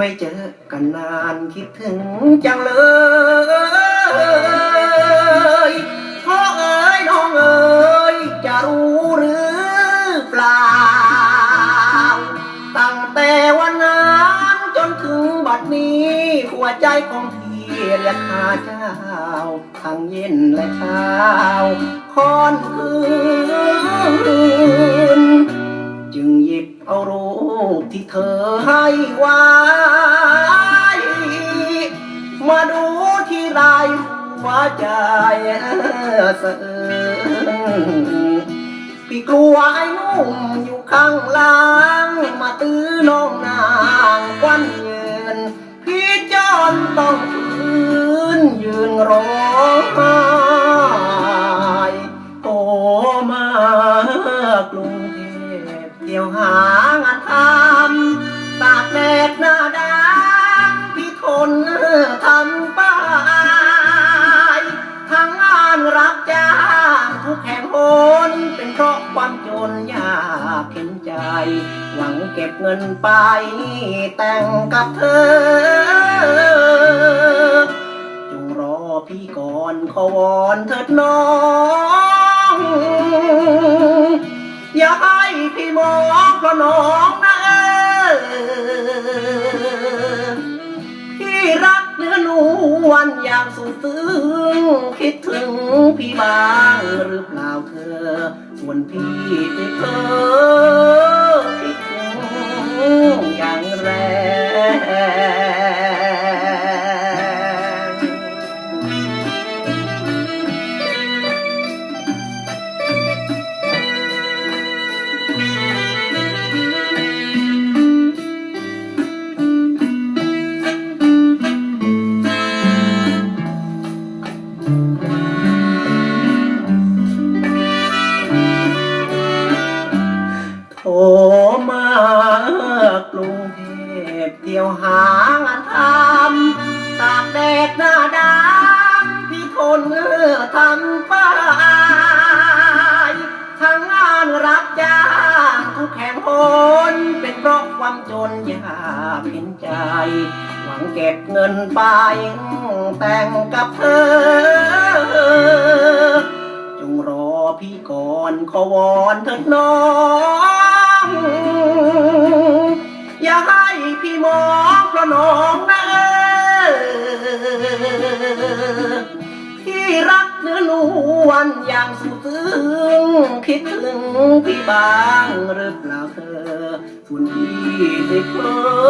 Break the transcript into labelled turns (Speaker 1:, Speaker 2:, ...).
Speaker 1: ไม่เจอกันนานคิดถึงจังเลยพ่อเอ๋ยน้องเอ๋ยจะรู้หรือเปล่า ตั้งแต่วันนั้นจนถึงบัดนี้ หัวใจของพี่เรียกหาเจ้าทั้งเย็นและเช้าค่อนคืนจึงหยิบเอารูปที่เธอให้ไว้ สนพี่กลัวไอ้นุ่มอยู่ข้างล่าง มาตื้อน้องนางควันเยืนพี่จอนต้องฝืนยืนร้องไห้โอมากรุงเทพเที่ยวหางานทำ นยากเข็นใจ หวังเก็บเงินไปแต่งกับเธอ จงรอพี่ก่อนขอวอนเถิดน้อง อย่าให้พี่มองเพราะน้องนะเออพี่รักเนื้อนวลอย่างสุดซึ้งคิดถึงพี่บ้างหรือเปล่า ส่ว มากรุงเทพเที่ยวหางานทำตากแดดหน้าดำพี่ทนเออทำป้ายทั้งงานรับจ้างทุกแห่งหนเป็นเพราะความจนยากเห็นใจ หวังเก็บเงินไปแต่งกับเธอ จงรอพี่ก่อนขอวอนเถิดน้อง อย่าให้พี่มองเพราะน้องนะเออที่รักเนื้อนวลอย่างสุดซึ้งคิดถึงพี่บ้างหรือเปล่าเธอส่นพี่ได้เพอ